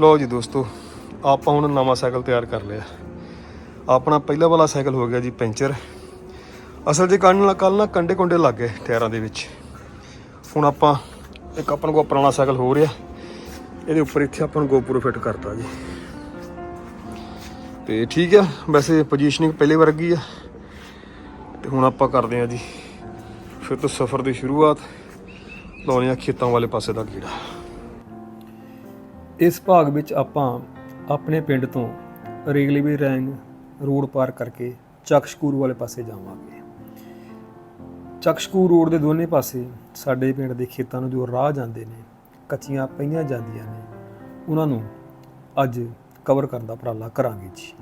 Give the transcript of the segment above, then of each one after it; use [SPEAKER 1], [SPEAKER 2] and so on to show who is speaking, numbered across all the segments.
[SPEAKER 1] ਲੋ ਜੀ ਦੋਸਤੋ, ਆਪਾਂ ਹੁਣ ਨਵਾਂ ਸਾਈਕਲ ਤਿਆਰ ਕਰ ਲਿਆ। ਆਪਣਾ ਪਹਿਲਾ ਵਾਲਾ ਸਾਈਕਲ ਹੋ ਗਿਆ ਜੀ ਪੈਂਚਰ। ਅਸਲ ਜੇ ਕੰਨ ਨਾਲ ਕੱਲ ਨਾ ਕੰਡੇ ਕੁੰਡੇ ਲੱਗ ਗਏ ਟਾਇਰਾਂ ਦੇ ਵਿੱਚ। ਹੁਣ ਆਪਾਂ ਇੱਕ ਆਪਾਂ ਕੋਲ ਪੁਰਾਣਾ ਸਾਈਕਲ ਹੋ ਰਿਹਾ। ਇਹਦੇ ਉੱਪਰ ਇੱਥੇ ਆਪਾਂ ਨੂੰ GoPro ਫਿੱਟ ਕਰਤਾ ਜੀ। ਤੇ ਠੀਕ ਆ, ਵੈਸੇ ਪੋਜੀਸ਼ਨਿੰਗ ਪਹਿਲੇ ਵਰਗੀ ਆ। ਤੇ ਹੁਣ ਆਪਾਂ ਕਰਦੇ ਆ ਜੀ। ਫਿਰ ਤੋਂ ਸਫ਼ਰ ਦੀ ਸ਼ੁਰੂਆਤ। ਲਾਉਣੇ ਆ ਖੇਤਾਂ ਵਾਲੇ ਪਾਸੇ ਦਾ ਕੀੜਾ ਇਸ ਭਾਗ ਵਿੱਚ ਆਪਾਂ ਆਪਣੇ ਪਿੰਡ ਤੋਂ ਰੇਲਵੇ ਰੈਂਗ ਰੋਡ ਪਾਰ ਕਰਕੇ ਚੱਕਸ਼ਕੂਰ ਵਾਲੇ ਪਾਸੇ ਜਾਵਾਂਗੇ। ਚੱਕਸ਼ਕੂਰ ਰੋਡ ਦੇ ਦੋਨੇ ਪਾਸੇ ਸਾਡੇ ਪਿੰਡ ਦੇ ਖੇਤਾਂ ਨੂੰ ਜੋ ਰਾਹ ਜਾਂਦੇ ਨੇ, ਕੱਚੀਆਂ ਪਈਆਂ ਜਾਂਦੀਆਂ ਨੇ, ਉਹਨਾਂ ਨੂੰ ਅੱਜ ਕਵਰ ਕਰਨ ਦਾ ਉਪਰਾਲਾ ਕਰਾਂਗੇ ਜੀ।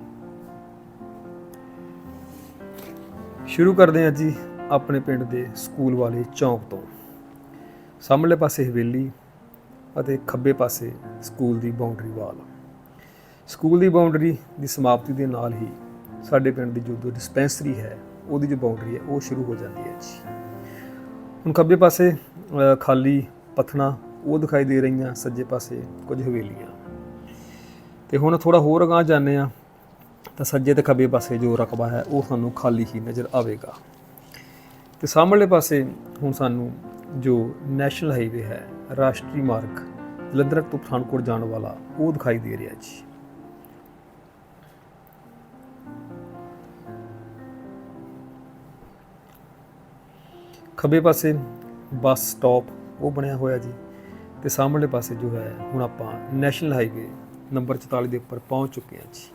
[SPEAKER 1] ਸ਼ੁਰੂ ਕਰਦੇ ਹਾਂ ਜੀ ਆਪਣੇ ਪਿੰਡ ਦੇ ਸਕੂਲ ਵਾਲੇ ਚੌਂਕ ਤੋਂ। ਸਾਹਮਣੇ ਪਾਸੇ ਹਵੇਲੀ ਅਤੇ ਖੱਬੇ ਪਾਸੇ ਸਕੂਲ ਦੀ ਬਾਉਂਡਰੀ ਵਾਲ ਸਕੂਲ ਦੀ ਬਾਉਂਡਰੀ ਦੀ ਸਮਾਪਤੀ ਦੇ ਨਾਲ ਹੀ ਸਾਡੇ ਪਿੰਡ ਦੀ ਜੋ ਡਿਸਪੈਂਸਰੀ ਹੈ, ਉਹਦੀ ਜੋ ਬਾਉਂਡਰੀ ਹੈ, ਉਹ ਸ਼ੁਰੂ ਹੋ ਜਾਂਦੀ ਹੈ ਜੀ। ਹੁਣ ਖੱਬੇ ਪਾਸੇ ਖਾਲੀ ਪਥਣਾ, ਉਹ ਦਿਖਾਈ ਦੇ ਰਹੀਆਂ, ਸੱਜੇ ਪਾਸੇ ਕੁਝ ਹਵੇਲੀਆਂ। ਤੇ ਹੁਣ ਥੋੜਾ ਹੋਰ ਅਗਾਂਹ ਜਾਂਦੇ ਆ ਤਾਂ ਸੱਜੇ ਤੇ ਖੱਬੇ ਪਾਸੇ ਜੋ ਰਕਬਾ ਹੈ, ਉਹ ਸਾਨੂੰ ਖਾਲੀ ਹੀ ਨਜ਼ਰ ਆਵੇਗਾ। ਤੇ ਸਾਹਮਣੇ ਪਾਸੇ ਹੁਣ ਸਾਨੂੰ ਜੋ ਨੈਸ਼ਨਲ ਹਾਈਵੇ ਹੈ ਰਾਸ਼ਟਰੀ ਮਾਰਗ, ਜਲੰਧਰ ਤੋਂ ਪਠਾਨਕੋਟ ਜਾਣ ਵਾਲਾ ਉਹ ਦਿਖਾਈ ਦੇ ਰਿਹਾ ਜੀ। ਖੱਬੇ ਪਾਸੇ ਬੱਸ ਸਟਾਪ, ਉਹ ਬਣਿਆ ਹੋਇਆ ਜੀ। ਤੇ ਸਾਹਮਣੇ ਪਾਸੇ ਜੋ ਹੈ, ਹੁਣ ਆਪਾਂ ਨੈਸ਼ਨਲ ਹਾਈਵੇ ਨੰਬਰ 44 ਦੇ ਉੱਪਰ ਪਹੁੰਚ ਚੁੱਕੇ ਹਾਂ ਜੀ।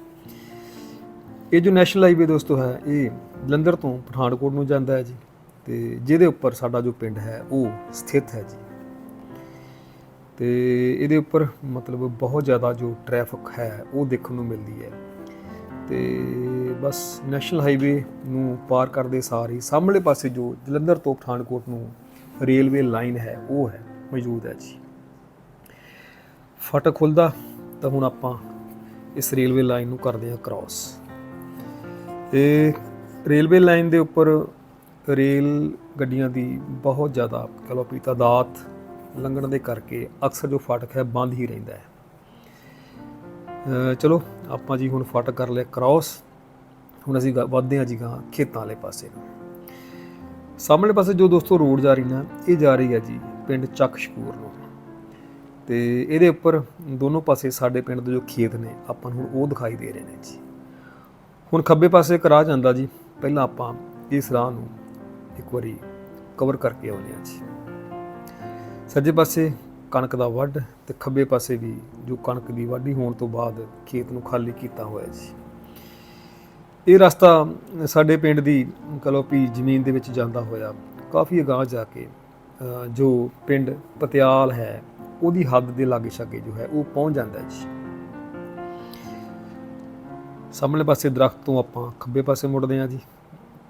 [SPEAKER 1] ਇਹ ਜੋ ਨੈਸ਼ਨਲ ਹਾਈਵੇ ਦੋਸਤੋ ਹੈ, ਇਹ ਜਲੰਧਰ ਤੋਂ ਪਠਾਨਕੋਟ ਨੂੰ ਜਾਂਦਾ ਹੈ ਜੀ। ਤੇ ਜਿਹਦੇ ਉੱਪਰ ਸਾਡਾ ਜੋ ਪਿੰਡ ਹੈ, ਉਹ ਸਥਿਤ ਹੈ ਜੀ। ਤੇ ਇਹਦੇ ਉੱਪਰ ਮਤਲਬ ਬਹੁਤ ਜ਼ਿਆਦਾ ਜੋ ਟ੍ਰੈਫਿਕ ਹੈ, ਉਹ ਦੇਖਣ ਨੂੰ ਮਿਲਦੀ ਹੈ। ਤੇ ਬਸ ਨੈਸ਼ਨਲ ਹਾਈਵੇ ਨੂੰ ਪਾਰ ਕਰਦੇ ਸਾਰ ਹੀ ਸਾਹਮਣੇ ਪਾਸੇ ਜੋ ਜਲੰਧਰ ਤੋਂ ਪਠਾਨਕੋਟ ਨੂੰ ਰੇਲਵੇ ਲਾਈਨ ਹੈ, ਉਹ ਹੈ, ਮੌਜੂਦ ਹੈ ਜੀ। ਫਟਕ ਖੁੱਲਦਾ ਤਾਂ ਹੁਣ ਆਪਾਂ ਇਸ ਰੇਲਵੇ ਲਾਈਨ ਨੂੰ ਕਰਦੇ ਹਾਂ ਕ੍ਰਾਸ ਤੇ ਰੇਲਵੇ ਲਾਈਨ ਦੇ ਉੱਪਰ ਰੇਲ ਗੱਡੀਆਂ ਦੀ ਬਹੁਤ ਜ਼ਿਆਦਾ ਕਹ ਲਓ ਵੀ ਤਾਦਾਦ ਲੰਘਣ ਦੇ ਕਰਕੇ ਅਕਸਰ ਜੋ ਫਾਟਕ ਹੈ ਬੰਦ ਹੀ ਰਹਿੰਦਾ ਹੈ। ਚਲੋ, ਆਪਾਂ ਜੀ ਹੁਣ ਫਾਟਕ ਕਰ ਲਿਆ ਕ੍ਰਾਸ ਹੁਣ ਅਸੀਂ ਗ- ਵੱਧਦੇ ਹਾਂ ਜੀ ਗਾਂ ਖੇਤਾਂ ਵਾਲੇ ਪਾਸੇ ਨੂੰ। ਸਾਹਮਣੇ ਪਾਸੇ ਜੋ ਦੋਸਤੋ ਰੋਡ ਜਾ ਰਹੀ ਨਾ, ਇਹ ਜਾ ਰਹੀ ਹੈ ਜੀ ਪਿੰਡ ਚੱਕ ਸ਼ਕੂਰ ਨੂੰ। ਤੇ ਇਹਦੇ ਉੱਪਰ ਦੋਨੋਂ ਪਾਸੇ ਸਾਡੇ ਪਿੰਡ ਦੇ ਜੋ ਖੇਤ ਨੇ, ਆਪਾਂ ਨੂੰ ਹੁਣ ਉਹ ਦਿਖਾਈ ਦੇ ਰਹੇ ਨੇ ਜੀ। ਹੁਣ ਖੱਬੇ ਪਾਸੇ ਇੱਕ ਰਾਹ ਜਾਂਦਾ ਜੀ, ਪਹਿਲਾਂ ਆਪਾਂ ਇਸ ਰਾਹ ਨੂੰ ਇੱਕ ਵਾਰੀ ਕਵਰ ਕਰਕੇ ਆਉਂਦੇ ਹਾਂ ਜੀ। ਸੱਜੇ ਪਾਸੇ ਕਣਕ ਦਾ ਵੱਢ ਤੇ ਖੱਬੇ ਪਾਸੇ ਵੀ ਜੋ ਕਣਕ ਦੀ ਵਾਢੀ ਹੋਣ ਤੋਂ ਬਾਅਦ ਖੇਤ ਨੂੰ ਖਾਲੀ ਕੀਤਾ ਹੋਇਆ ਜੀ ਇਹ ਰਸਤਾ ਸਾਡੇ ਪਿੰਡ ਦੀ ਕਹੋ ਵੀ ਜ਼ਮੀਨ ਦੇ ਵਿੱਚ ਜਾਂਦਾ ਹੋਇਆ। ਕਾਫੀ ਅਗਾਂਹ ਜਾ ਕੇ ਜੋ ਪਿੰਡ ਪਤਿਆਲ ਹੈ, ਉਹਦੀ ਹੱਦ ਦੇ ਲਾਗੇ ਛਾਗੇ ਜੋ ਹੈ, ਉਹ ਪਹੁੰਚ ਜਾਂਦਾ ਹੈ ਜੀ। ਸਾਹਮਣੇ ਪਾਸੇ ਦਰਖਤ ਤੋਂ ਆਪਾਂ ਖੱਬੇ ਪਾਸੇ ਮੁੜਦੇ ਹਾਂ ਜੀ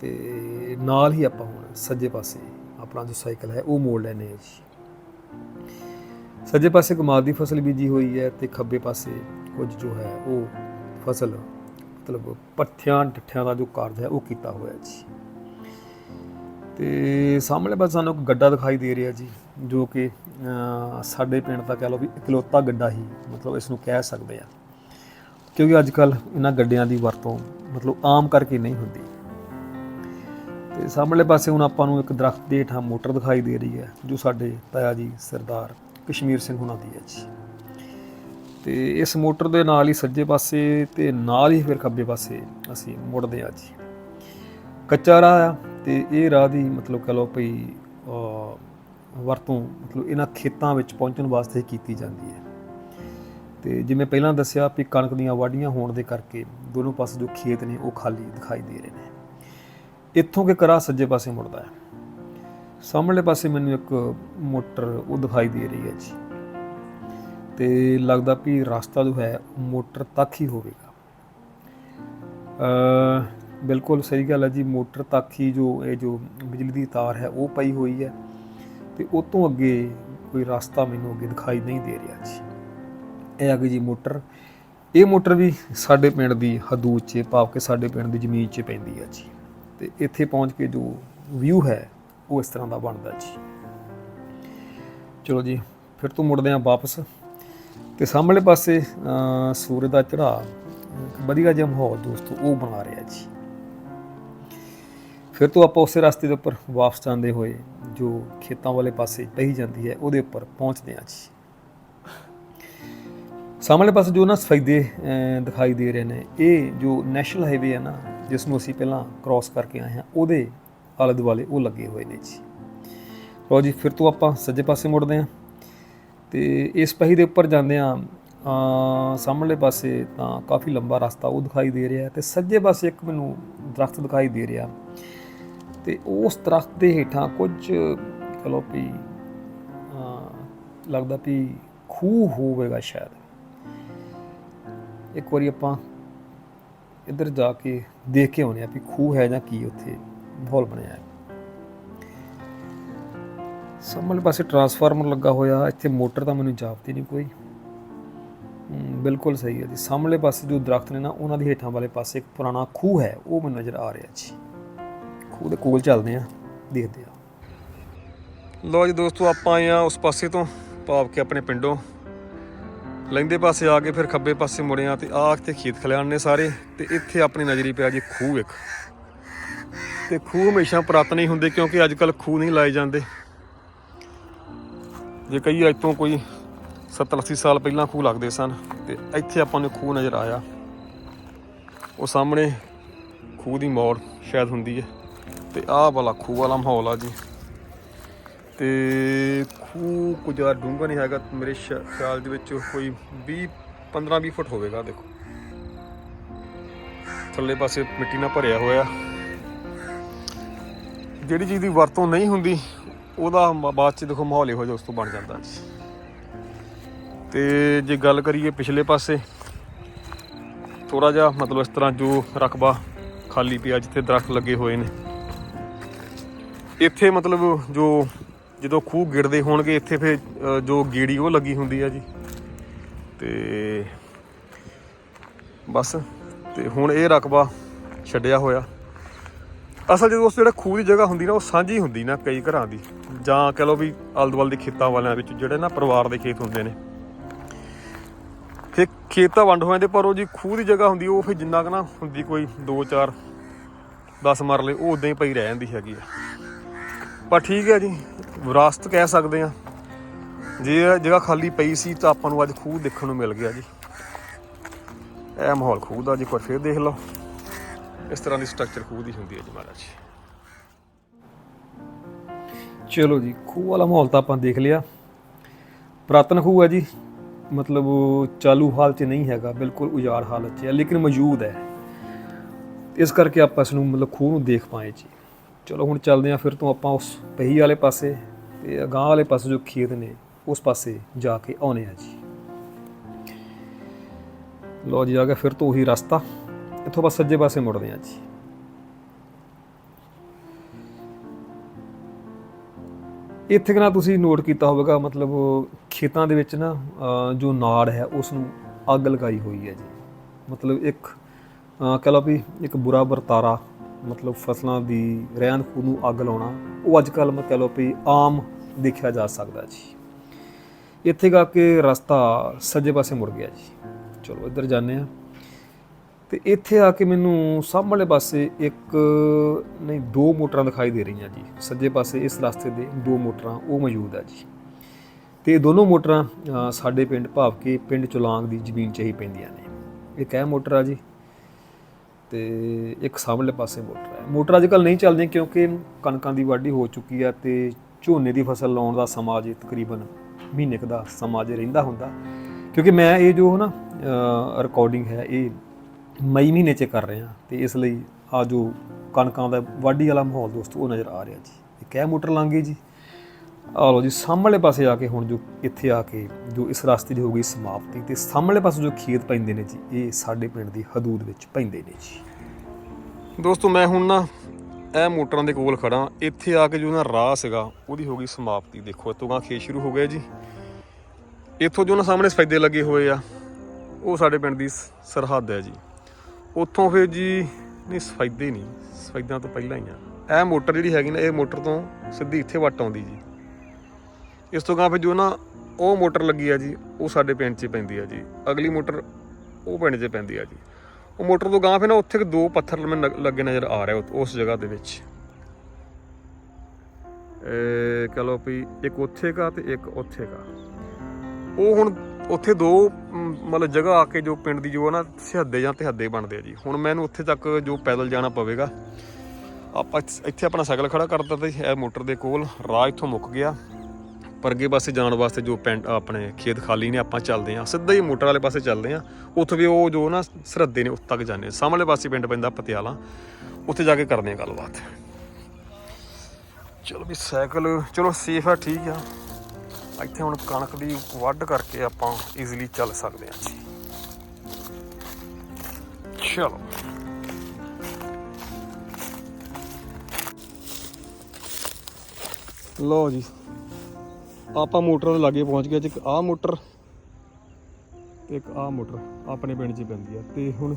[SPEAKER 1] ਤੇ ਨਾਲ ਹੀ ਆਪਾਂ ਹੁਣ ਸੱਜੇ ਪਾਸੇ ਆਪਣਾ ਜੋ ਸਾਈਕਲ ਹੈ, ਉਹ ਮੋੜ ਲੈਨੇ ਆ ਜੀ। ਸੱਜੇ ਪਾਸੇ ਕਮਾਦ ਦੀ ਫਸਲ ਬੀਜੀ ਹੋਈ ਹੈ ਤੇ ਖੱਬੇ ਪਾਸੇ ਕੁਝ ਜੋ ਹੈ ਉਹ ਫਸਲ, ਮਤਲਬ ਪੱਠਿਆਂ ਟੱਠਿਆਂ ਦਾ ਜੋ ਕਾਰਜ ਹੈ ਉਹ ਕੀਤਾ ਹੋਇਆ ਜੀ। ਤੇ ਸਾਹਮਣੇ ਪਾਸੇ ਸਾਨੂੰ ਇੱਕ ਗੱਡਾ ਦਿਖਾਈ ਦੇ ਰਿਹਾ ਜੀ, ਜੋ ਕਿ ਸਾਡੇ ਪਿੰਡ ਦਾ ਕਹਿ ਲਓ ਵੀ ਇਕਲੌਤਾ ਗੱਡਾ ਹੀ ਮਤਲਬ ਇਸ ਨੂੰ ਕਹਿ ਸਕਦੇ ਆ ਕਿਉਂਕਿ ਅੱਜ ਕੱਲ ਇਹਨਾਂ ਗੱਡਿਆਂ ਦੀ ਵਰਤੋਂ ਮਤਲਬ ਆਮ ਕਰਕੇ ਨਹੀਂ ਹੁੰਦੀ। ਤੇ ਸਾਹਮਣੇ ਪਾਸੇ ਹੁਣ ਆਪਾਂ ਨੂੰ ਇੱਕ ਦਰਖਤ ਦੇ ਹੇਠਾਂ ਮੋਟਰ ਦਿਖਾਈ ਦੇ ਰਹੀ ਹੈ, ਜੋ ਸਾਡੇ ਤਾਇਆ ਜੀ, ਸਰਦਾਰ ਕਸ਼ਮੀਰ ਸਿੰਘ ਹੁਣਾਂ ਦੀ ਹੈ ਜੀ। ਤੇ ਇਸ ਮੋਟਰ ਦੇ ਨਾਲ ਹੀ ਸੱਜੇ ਪਾਸੇ ਤੇ ਨਾਲ ਹੀ ਫਿਰ ਖੱਬੇ ਪਾਸੇ ਅਸੀਂ ਮੁੜਦੇ ਆ ਜੀ। ਕੱਚਾ ਰਾਹ ਆ ਤੇ ਇਹ ਰਾਹ ਦੀ ਮਤਲਬ ਕਹ ਲਓ ਭਈ ਵਰਤੋਂ ਮਤਲਬ ਇਹਨਾਂ ਖੇਤਾਂ ਵਿੱਚ ਪਹੁੰਚਣ ਵਾਸਤੇ ਕੀਤੀ ਜਾਂਦੀ ਹੈ। ਤੇ ਜਿਵੇਂ ਪਹਿਲਾਂ ਦੱਸਿਆ ਵੀ ਕਣਕ ਦੀਆਂ ਵਾਢੀਆਂ ਹੋਣ ਦੇ ਕਰਕੇ ਦੋਨੋਂ ਪਾਸੇ ਜੋ ਖੇਤ ਨੇ ਉਹ ਖਾਲੀ ਦਿਖਾਈ ਦੇ ਰਹੇ ਨੇ। ਇੱਥੋਂ ਕਿ ਕਰਾ ਸੱਜੇ ਪਾਸੇ ਮੁੜਦਾ ਹੈ। ਸਾਹਮਣੇ ਪਾਸੇ ਮੈਨੂੰ ਇੱਕ ਮੋਟਰ ਉਹ ਦਿਖਾਈ ਦੇ ਰਹੀ ਹੈ ਜੀ। ਤੇ ਲੱਗਦਾ ਵੀ ਰਸਤਾ ਜੋ ਹੈ ਮੋਟਰ ਤੱਕ ਹੀ ਹੋਵੇਗਾ। ਅ ਬਿਲਕੁਲ ਸਹੀ ਗੱਲ ਹੈ ਜੀ, ਮੋਟਰ ਤੱਕ ਹੀ ਜੋ ਇਹ ਜੋ ਬਿਜਲੀ ਦੀ ਤਾਰ ਹੈ, ਉਹ ਪਈ ਹੋਈ ਹੈ। ਤੇ ਉਹ ਤੋਂ ਅੱਗੇ ਕੋਈ ਰਸਤਾ ਮੈਨੂੰ ਅੱਗੇ ਦਿਖਾਈ ਨਹੀਂ ਦੇ ਰਿਹਾ ਜੀ। ਇਹ ਆ ਗਈ ਜੀ ਮੋਟਰ। ਇਹ ਮੋਟਰ ਵੀ ਸਾਡੇ ਪਿੰਡ ਦੀ ਹਦੂਦ 'ਚ, ਭਾਵ ਕਿ ਸਾਡੇ ਪਿੰਡ ਦੀ ਜ਼ਮੀਨ 'ਚ ਪੈਂਦੀ ਹੈ ਜੀ। ਤੇ ਇੱਥੇ ਪਹੁੰਚ ਕੇ ਜੋ ਵਿਊ ਹੈ ਉਹ ਇਸ ਤਰ੍ਹਾਂ ਦਾ ਬਣਦਾ ਜੀ। ਚਲੋ ਜੀ, ਫਿਰ ਤੋਂ ਮੁੜਦੇ ਹਾਂ ਵਾਪਸ। ਤੇ ਸਾਹਮਣੇ ਪਾਸੇ ਸੂਰਜ ਦਾ ਚੜਾਅ ਵਧੀਆ ਜਿਹਾ ਮਾਹੌਲ ਦੋਸਤੋ, ਉਹ ਬਣਾ ਰਿਹਾ ਜੀ। ਫਿਰ ਤੋਂ ਆਪਾਂ ਉਸੇ ਰਸਤੇ ਦੇ ਉੱਪਰ ਵਾਪਸ ਜਾਂਦੇ ਹੋਏ, ਜੋ ਖੇਤਾਂ ਵਾਲੇ ਪਾਸੇ ਪਈ ਜਾਂਦੀ ਹੈ, ਉਹਦੇ ਉੱਪਰ ਪਹੁੰਚਦੇ ਹਾਂ ਜੀ। ਸਾਹਮਣੇ ਪਾਸੇ ਜੋ ਨਾ ਸਫੈਦੇ ਦਿਖਾਈ ਦੇ ਰਹੇ ਨੇ, ਇਹ ਜੋ ਨੈਸ਼ਨਲ ਹਾਈਵੇ ਹੈ ਨਾ, ਜਿਸ ਨੂੰ ਅਸੀਂ ਪਹਿਲਾਂ ਕ੍ਰਾਸ ਕਰਕੇ ਆਏ ਹਾਂ, ਉਹਦੇ ਆਲੇ ਦੁਆਲੇ ਉਹ ਲੱਗੇ ਹੋਏ ਨੇ ਜੀ। ਲਓ ਜੀ, ਫਿਰ ਤੋਂ ਆਪਾਂ ਸੱਜੇ ਪਾਸੇ ਮੁੜਦੇ ਹਾਂ ਤੇ ਇਸ ਪਹੀ ਦੇ ਉੱਪਰ ਜਾਂਦੇ ਆ ਸਾਹਮਣੇ ਪਾਸੇ ਤਾਂ ਕਾਫੀ ਲੰਬਾ ਰਸਤਾ ਉਹ ਦਿਖਾਈ ਦੇ ਰਿਹਾ ਹੈ ਤੇ ਸੱਜੇ ਪਾਸੇ ਇੱਕ ਮੈਨੂੰ ਦਰਖਤ ਦਿਖਾਈ ਦੇ ਰਿਹਾ। ਤੇ ਉਸ ਦਰਖਤ ਦੇ ਹੇਠਾਂ ਕੁਝ ਕਹੋ ਵੀ ਲੱਗਦਾ ਵੀ ਖੂਹ ਹੋਵੇਗਾ ਸ਼ਾਇਦ। ਇੱਕ ਵਾਰੀ ਆਪਾਂ ਇੱਧਰ ਜਾ ਕੇ ਦੇਖ ਕੇ ਆਉਨੇ ਆ ਵੀ ਖੂਹ ਹੈ ਜਾਂ ਕੀ ਉੱਥੇ। ਮਾਹੌਲ ਬਣਿਆ ਹੈ। ਸਾਹਮਣੇ ਪਾਸੇ ਟਰਾਂਸਫਾਰਮਰ ਲੱਗਾ ਹੋਇਆ, ਇੱਥੇ ਮੋਟਰ ਤਾਂ ਮੈਨੂੰ ਜਾਪਦੀ ਨਹੀਂ ਕੋਈ। ਬਿਲਕੁਲ ਸਹੀ ਹੈ ਜੀ। ਸਾਹਮਣੇ ਪਾਸੇ ਜੋ ਦਰਖਤ ਨੇ ਨਾ, ਉਹਨਾਂ ਦੇ ਹੇਠਾਂ ਵਾਲੇ ਪਾਸੇ ਇੱਕ ਪੁਰਾਣਾ ਖੂਹ ਹੈ, ਉਹ ਮੈਨੂੰ ਨਜ਼ਰ ਆ ਰਿਹਾ ਜੀ। ਖੂਹ ਦੇ ਕੋਲ ਚੱਲਦੇ ਆ ਦੇਖਦੇ ਆ ਲੋ ਜੀ ਦੋਸਤੋ, ਆਪਾਂ ਆਏ ਆ ਉਸ ਪਾਸੇ ਤੋਂ, ਭਾਵ ਕੇ ਆਪਣੇ ਪਿੰਡੋਂ। ਲੈਂਦੇ ਪਾਸੇ ਆ ਕੇ ਫਿਰ ਖੱਬੇ ਪਾਸੇ ਮੁੜਿਆ ਤੇ ਆਹ ਤੇ ਖੇਤ ਖਲਿਆਣ ਨੇ ਸਾਰੇ, ਤੇ ਇੱਥੇ ਆਪਣੀ ਨਜ਼ਰੀ ਪਿਆ ਜੀ ਖੂਹ ਇੱਕ ਤੇ ਖੂਹ ਹਮੇਸ਼ਾ ਪੁਰਾਤਨ ਹੀ ਹੁੰਦੇ ਕਿਉਂਕਿ ਅੱਜ ਕੱਲ ਖੂਹ ਨਹੀਂ ਲਾਏ ਜਾਂਦੇ। ਜੇ ਕਈ ਇੱਥੋਂ ਕੋਈ 70 80 ਸਾਲ ਪਹਿਲਾਂ ਖੂਹ ਲੱਗਦੇ ਸਨ ਤੇ ਇੱਥੇ ਆਪਾਂ ਨੂੰ ਖੂਹ ਨਜ਼ਰ ਆਇਆ। ਉਹ ਸਾਹਮਣੇ ਖੂਹ ਦੀ ਮੋੜ ਸ਼ਾਇਦ ਹੁੰਦੀ ਹੈ ਤੇ ਆਹ ਵਾਲਾ ਖੂਹ ਵਾਲਾ ਮਾਹੌਲ ਆ ਜੀ। ਤੇ ਖੂਹ ਕੁਝ ਜ਼ਿਆਦਾ ਡੂੰਘਾ ਨਹੀਂ ਹੈਗਾ, ਮੇਰੇ ਸ਼ਾ- ਖਿਆਲ ਦੇ ਵਿੱਚ ਕੋਈ 20 15 20 ਫੁੱਟ ਹੋਵੇਗਾ, ਦੇਖੋ। ਥੱਲੇ ਪਾਸੇ ਮਿੱਟੀ ਨਾਲ ਭਰਿਆ ਹੋਇਆ। ਜਿਹੜੀ ਚੀਜ਼ ਦੀ ਵਰਤੋਂ ਨਹੀਂ ਹੁੰਦੀ, ਉਹਦਾ ਬਾਅਦ ਚ ਦੇਖੋ ਮਾਹੌਲ ਇਹੋ ਜਿਹਾ ਉਸ ਤੋਂ ਬਣ ਜਾਂਦਾ। ਜੀ ਤੇ ਜੇ ਗੱਲ ਕਰੀਏ ਪਿਛਲੇ ਪਾਸੇ ਥੋੜਾ ਜਿਹਾ ਮਤਲਬ ਇਸ ਤਰ੍ਹਾਂ ਜੋ ਰਕਬਾ ਖਾਲੀ ਪਿਆ ਜਿੱਥੇ ਦਰਖਤ ਲੱਗੇ ਹੋਏ ਨੇ। ਇੱਥੇ ਮਤਲਬ ਜੋ, ਜਦੋਂ ਖੂਹ ਗਿਰਦੇ ਹੋਣਗੇ, ਇੱਥੇ ਫਿਰ ਜੋ ਗੇੜੀ ਉਹ ਲੱਗੀ ਹੁੰਦੀ ਆ ਜੀ। ਤੇ ਬਸ, ਤੇ ਹੁਣ ਇਹ ਰਕਬਾ ਛੱਡਿਆ ਹੋਇਆ। ਅਸਲ ਜਦੋਂ ਉਸ ਜਿਹੜਾ ਖੂਹ ਦੀ ਜਗ੍ਹਾ ਹੁੰਦੀ ਨਾ, ਉਹ ਸਾਂਝੀ ਹੁੰਦੀ ਨਾ ਕਈ ਘਰਾਂ ਦੀ। ਜਾਂ ਕਹ ਲਓ ਵੀ ਆਲੇ ਦੁਆਲੇ ਦੇ ਖੇਤਾਂ ਵਾਲਿਆਂ ਵਿੱਚ ਜਿਹੜੇ ਨਾ ਪਰਿਵਾਰ ਦੇ ਖੇਤ ਹੁੰਦੇ ਨੇ। ਫਿਰ ਖੇਤ ਤਾਂ ਵੰਡ ਹੋ ਜਾਂਦੇ ਪਰ ਉਹ ਜੀ ਖੂਹ ਦੀ ਜਗ੍ਹਾ ਹੁੰਦੀ, ਉਹ ਫਿਰ ਜਿੰਨਾ ਕੁ ਨਾ ਹੁੰਦੀ ਕੋਈ 2 4 10 ਮਰਲੇ, ਉਹ ਉਦਾਂ ਹੀ ਪਈ ਰਹਿ ਜਾਂਦੀ ਹੈਗੀ ਆ। ਪਰ ਠੀਕ ਹੈ ਜੀ, ਵਿਰਾਸਤ ਕਹਿ ਸਕਦੇ ਆ ਜੇ ਇਹ ਜਗ੍ਹਾ ਖਾਲੀ ਪਈ ਸੀ, ਤਾਂ ਆਪਾਂ ਨੂੰ ਅੱਜ ਖੂਹ ਦੇਖਣ ਨੂੰ ਮਿਲ ਗਿਆ ਜੀ। ਇਹ ਮਾਹੌਲ ਖੂਹ ਦਾ ਜੀ, ਕੋਈ ਫਿਰ ਦੇਖ ਲਓ। ਇਸ ਤਰ੍ਹਾਂ ਦੀ ਸਟਰਕਚਰ ਖੂਹ ਦੀ ਹੁੰਦੀ ਹੈ ਜੀ ਮਹਾਰਾਜ। ਚਲੋ ਜੀ, ਖੂਹ ਵਾਲਾ ਮਾਹੌਲ ਤਾਂ ਆਪਾਂ ਦੇਖ ਲਿਆ। ਪ੍ਰਾਤਨ ਖੂਹ ਹੈ ਜੀ, ਮਤਲਬ ਚਾਲੂ ਹਾਲ 'ਚ ਨਹੀਂ ਹੈਗਾ, ਬਿਲਕੁਲ ਉਜਾੜ ਹਾਲਤ 'ਚ ਹੈ, ਲੇਕਿਨ ਮੌਜੂਦ ਹੈ। ਇਸ ਕਰਕੇ ਆਪਾਂ ਇਸ ਨੂੰ ਮਤਲਬ ਖੂਹ ਨੂੰ ਦੇਖ ਪਾਏ ਜੀ। ਚਲੋ ਹੁਣ ਚੱਲਦੇ ਹਾਂ, ਫਿਰ ਤੋਂ ਆਪਾਂ ਉਸ ਪਹੀ ਵਾਲੇ ਪਾਸੇ ਤੇ ਅਗਾਂਹ ਵਾਲੇ ਪਾਸੇ ਜੋ ਖੇਤ ਨੇ, ਉਸ ਪਾਸੇ ਜਾ ਕੇ ਆਉਨੇ ਆ ਜੀ। ਲੋ ਜੀ, ਆ ਗਿਆ ਫਿਰ ਤੋਂ ਉਹੀ ਰਸਤਾ। ਇੱਥੋਂ ਬਸ ਸੱਜੇ ਪਾਸੇ ਮੁੜਦੇ ਆ ਜੀ। ਇੱਥੇ ਕਿਨਾ ਤੁਸੀਂ ਨੋਟ ਕੀਤਾ ਹੋਵੇਗਾ ਮਤਲਬ ਖੇਤਾਂ ਦੇ ਵਿੱਚ ਨਾ ਜੋ ਨਾੜ ਹੈ ਉਸ ਨੂੰ ਅੱਗ ਲਗਾਈ ਹੋਈ ਹੈ ਜੀ। ਮਤਲਬ ਇੱਕ ਅਹ, ਕਹਿ ਲਓ ਵੀ ਇੱਕ ਬੁਰਾ ਵਰਤਾਰਾ ਮਤਲਬ ਫਸਲਾਂ ਦੀ ਰਹਿਣ ਖੂਹ ਨੂੰ ਅੱਗ ਲਾਉਣਾ ਉਹ ਅੱਜ ਕੱਲ ਮੈਂ ਕਹਿ ਲਓ ਵੀ ਆਮ ਦੇਖਿਆ ਜਾ ਸਕਦਾ ਜੀ। ਇੱਥੇ ਗਾ ਕੇ ਰਸਤਾ ਸੱਜੇ ਪਾਸੇ ਮੁੜ ਗਿਆ ਜੀ। ਚਲੋ ਇੱਧਰ ਜਾਂਦੇ ਆ ਤੇ ਇੱਥੇ ਆ ਕੇ ਮੈਨੂੰ ਸਾਹਮਣੇ ਪਾਸੇ ਇੱਕ, ਨਹੀਂ, ਦੋ ਮੋਟਰਾਂ ਦਿਖਾਈ ਦੇ ਰਹੀਆਂ ਜੀ। ਸੱਜੇ ਪਾਸੇ ਇਸ ਰਸਤੇ ਦੇ ਦੋ ਮੋਟਰਾਂ, ਉਹ ਮੌਜੂਦ ਆ ਜੀ। ਤੇ ਦੋਨੋਂ ਮੋਟਰਾਂ ਸਾਡੇ ਪਿੰਡ ਭਾਵ ਕਿ ਪਿੰਡ ਚੁਲਾਂਗ ਦੀ ਜ਼ਮੀਨ 'ਚ ਹੀ ਪੈਂਦੀਆਂ ਨੇ। ਇੱਕ ਇਹ ਮੋਟਰ ਆ ਜੀ ਤੇ ਇੱਕ ਸਾਹਮਣੇ ਪਾਸੇ ਮੋਟਰ ਹੈ ਮੋਟਰ ਅੱਜ ਕੱਲ ਨਹੀਂ ਚੱਲਦੀਆਂ ਕਿਉਂਕਿ ਕਣਕਾਂ ਦੀ ਵਾਢੀ ਹੋ ਚੁੱਕੀ ਆ ਤੇ ਝੋਨੇ ਦੀ ਫਸਲ ਲਾਉਣ ਦਾ ਸਮਾਂ ਜੇ ਤਕਰੀਬਨ ਮਹੀਨੇ ਕੁ ਦਾ ਸਮਾਂ ਜੇ ਰਹਿੰਦਾ ਹੁੰਦਾ। ਕਿਉਂਕਿ ਮੈਂ ਇਹ ਜੋ ਨਾ ਰਿਕਾਰਡਿੰਗ ਹੈ, ਇਹ ਮਈ ਮਹੀਨੇ 'ਚ ਕਰ ਰਿਹਾ ਤੇ ਇਸ ਲਈ ਆ ਜੋ ਕਣਕਾਂ ਦਾ ਵਾਢੀ ਵਾਲਾ ਮਾਹੌਲ ਦੋਸਤੋ, ਉਹ ਨਜ਼ਰ ਆ ਰਿਹਾ ਜੀ। ਇੱਕ ਇਹ ਮੋਟਰ ਲੰਘ ਗਈ ਜੀ। ਆ ਲੋ ਜੀ, ਸਾਹਮਣੇ ਪਾਸੇ ਆ ਕੇ ਹੁਣ ਜੋ ਇੱਥੇ ਆ ਕੇ ਜੋ ਇਸ ਰਸਤੇ ਦੀ ਹੋ ਗਈ ਸਮਾਪਤੀ ਤੇ ਸਾਹਮਣੇ ਪਾਸੇ ਜੋ ਖੇਤ ਪੈਂਦੇ ਨੇ ਜੀ, ਇਹ ਸਾਡੇ ਪਿੰਡ ਦੀ ਹਦੂਦ ਵਿੱਚ ਪੈਂਦੇ ਨੇ ਜੀ। ਦੋਸਤੋ, ਮੈਂ ਹੁਣ ਨਾ ਇਹ ਮੋਟਰਾਂ ਦੇ ਕੋਲ ਖੜਾ ਇੱਥੇ ਆ ਕੇ ਜੋ ਨਾ ਰਾਹ ਸੀਗਾ, ਉਹਦੀ ਹੋ ਗਈ ਸਮਾਪਤੀ। ਦੇਖੋ, ਇੱਥੋਂ ਗਾਂ ਖੇਤ ਸ਼ੁਰੂ ਹੋ ਗਿਆ ਜੀ। ਇੱਥੋਂ ਜੋ ਨਾ ਸਾਹਮਣੇ ਸਫੈਦੇ ਲੱਗੇ ਹੋਏ ਆ, ਉਹ ਸਾਡੇ ਪਿੰਡ ਦੀ ਸਰਹੱਦ ਹੈ ਜੀ। ਉੱਥੋਂ ਫਿਰ ਜੀ, ਨਹੀਂ ਸਫੈਦੇ ਨਹੀਂ। ਸਫੈਦਾਂ ਤੋਂ ਪਹਿਲਾਂ ਹੀ ਆ। ਇਹ ਮੋਟਰ ਜਿਹੜੀ ਹੈਗੀ ਨਾ, ਇਹ ਮੋਟਰ ਤੋਂ ਸਿੱਧੀ ਇੱਥੇ ਵੱਟ ਆਉਂਦੀ ਜੀ। ਇਸ ਤੋਂ ਗਾਂ ਫਿਰ ਜੋ ਨਾ, ਉਹ ਮੋਟਰ ਲੱਗੀ ਆ ਜੀ, ਉਹ ਸਾਡੇ ਪਿੰਡ 'ਚ ਪੈਂਦੀ ਆ ਜੀ। ਅਗਲੀ ਮੋਟਰ ਉਹ ਪਿੰਡ 'ਚ ਪੈਂਦੀ ਆ ਜੀ। ਉਹ ਮੋਟਰ ਤੋਂ ਗਾਂ ਫਿਰ ਨਾ ਉੱਥੇ ਦੋ ਪੱਥਰ ਮੈਨੂੰ ਲੱਗੇ ਨਜ਼ਰ ਆ ਰਿਹਾ ਉਹ- ਉਸ ਜਗ੍ਹਾ ਦੇ ਵਿੱਚ। ਇਹ ਕਹ ਲਓ ਵੀ ਇੱਕ ਉੱਥੇ ਕਾ ਤੇ ਇੱਕ ਉੱਥੇ ਕਾ। ਉਹ ਹੁਣ ਉੱਥੇ ਦੋ ਮਤਲਬ ਜਗ੍ਹਾ ਆ ਕੇ ਜੋ ਪਿੰਡ ਦੀ ਜੋ ਆ ਨਾ, ਸਿਹੱਦੇ ਜਾਂ ਤਿਹੱਦੇ ਬਣਦੇ ਆ ਜੀ। ਹੁਣ ਮੈਨੂੰ ਉੱਥੇ ਤੱਕ ਜੋ ਪੈਦਲ ਜਾਣਾ ਪਵੇਗਾ, ਆਪਾਂ ਇੱਥੇ ਆਪਣਾ ਸਾਈਕਲ ਖੜਾ ਕਰ ਦਿੱਤਾ ਤੇ ਇਹ ਮੋਟਰ ਦੇ ਕੋਲ, ਰਾਹ ਇੱਥੋਂ ਮੁੱਕ ਗਿਆ। ਪਰ ਅੱਗੇ ਪਾਸੇ ਜਾਣ ਵਾਸਤੇ ਜੋ ਪਿੰਡ, ਆਪਣੇ ਖੇਤ ਖਾਲੀ ਨੇ, ਆਪਾਂ ਚੱਲਦੇ ਹਾਂ। ਸਿੱਧਾ ਹੀ ਮੋਟਰ ਵਾਲੇ ਪਾਸੇ ਚੱਲਦੇ ਹਾਂ। ਉੱਥੇ ਵੀ ਉਹ ਜੋ ਨਾ, ਸਰਹੱਦੇ ਨੇ, ਉੱਥੇ ਤੱਕ ਜਾਂਦੇ ਹਾਂ। ਸਾਹਮਣੇ ਪਾਸੇ ਪਿੰਡ ਪੈਂਦਾ ਪਟਿਆਲਾ। ਉੱਥੇ ਜਾ ਕੇ ਕਰਦੇ ਹਾਂ ਗੱਲਬਾਤ। ਚਲੋ ਵੀ ਸਾਈਕਲ, ਚਲੋ ਸੇਫ ਆ, ਠੀਕ ਆ। ਇੱਥੇ ਹੁਣ ਕਣਕ ਦੀ ਵੱਢ ਕਰਕੇ ਆਪਾਂ ਈਜ਼ੀਲੀ ਚੱਲ ਸਕਦੇ ਹਾਂ ਜੀ। ਚਲੋ। ਲਓ ਜੀ, ਆਪਾਂ ਮੋਟਰ ਦੇ ਲਾਗੇ ਪਹੁੰਚ ਗਏ ਜੀ, ਇੱਕ ਆਹ ਮੋਟਰ ਤੇ ਇੱਕ ਆਹ ਮੋਟਰ ਆਪਣੇ ਪਿੰਡ 'ਚ ਪੈਂਦੀ ਆ ਤੇ ਹੁਣ